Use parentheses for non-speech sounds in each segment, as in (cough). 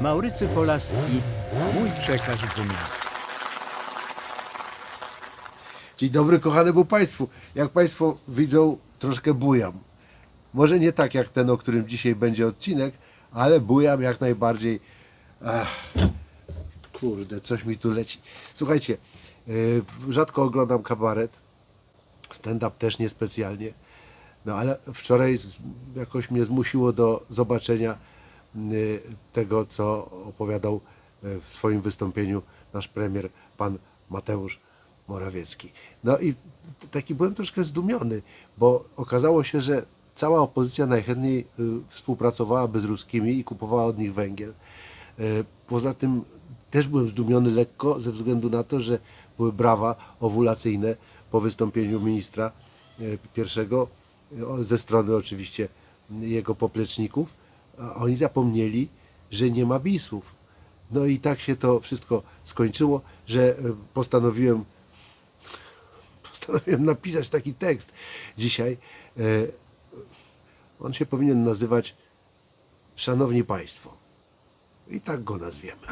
Maurycy Polaski, mój przekaz dnia. Dzień dobry, kochanemu Państwu. Jak Państwo widzą, troszkę bujam. Może nie tak jak ten, o którym dzisiaj będzie odcinek, ale bujam jak najbardziej. Ach, kurde, coś mi tu leci. Słuchajcie, yy, rzadko oglądam kabaret. Stand-up też niespecjalnie. No ale wczoraj jakoś mnie zmusiło do zobaczenia tego, co opowiadał y, w swoim wystąpieniu nasz premier, pan Mateusz Morawiecki. No i taki byłem troszkę zdumiony, bo okazało się, że cała opozycja najchętniej y, współpracowałaby z ruskimi i kupowała od nich węgiel. Y, Poza tym też byłem zdumiony lekko ze względu na to, że były brawa owulacyjne po wystąpieniu ministra y, pierwszego y, ze strony oczywiście jego popleczników, a oni zapomnieli, że nie ma bisów. No i tak się to wszystko skończyło, że y, postanowiłem (laughs) postanowiłem napisać taki tekst dzisiaj. Y, On się powinien nazywać Szanowni Państwo. I tak go nazwiemy.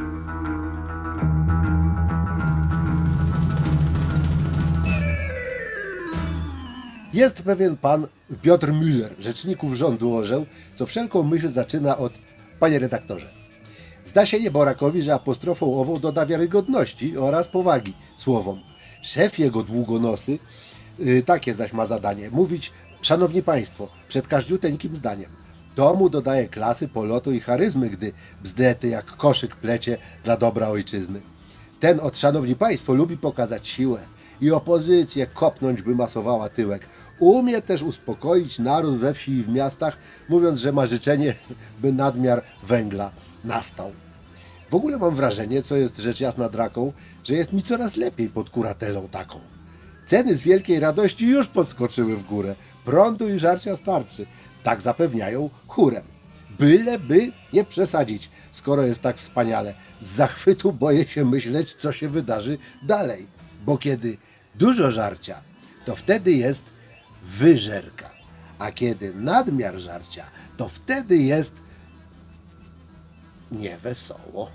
Jest pewien pan Piotr Müller, rzeczników rządu orzeł, co wszelką myśl zaczyna od Panie redaktorze. Zda się nieborakowi, że apostrofą ową doda wiarygodności oraz powagi słowom. Szef jego długonosy y, takie zaś ma zadanie mówić, szanowni państwo, przed każdziuteńkim zdaniem. To mu dodaje klasy, polotu i charyzmy, gdy bzdety jak koszyk plecie dla dobra ojczyzny. Ten od szanowni państwo lubi pokazać siłę i opozycję kopnąć by masowała tyłek. Umie też uspokoić naród we wsi i w miastach, mówiąc, że ma życzenie, by nadmiar węgla nastał. W ogóle mam wrażenie, co jest rzecz jasna draką, że jest mi coraz lepiej pod kuratelą taką. Ceny z wielkiej radości już podskoczyły w górę. Prądu i żarcia starczy. Tak zapewniają chórem. Byle by nie przesadzić, skoro jest tak wspaniale. Z zachwytu boję się myśleć, co się wydarzy dalej. Bo kiedy dużo żarcia, to wtedy jest wyżerka. A kiedy nadmiar żarcia, to wtedy jest niewesoło.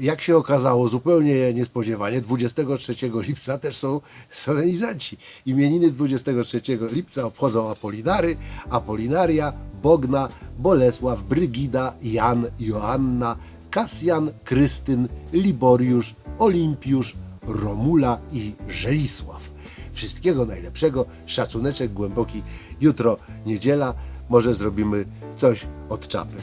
Jak się okazało, zupełnie niespodziewanie, 23 lipca też są solenizanci. Imieniny 23 lipca obchodzą Apolinary, Apolinaria, Bogna, Bolesław, Brygida, Jan, Joanna, Kasjan, Krystyn, Liboriusz, Olimpiusz, Romula i Żelisław. Wszystkiego najlepszego, szacuneczek głęboki. Jutro niedziela, może zrobimy coś od czapy.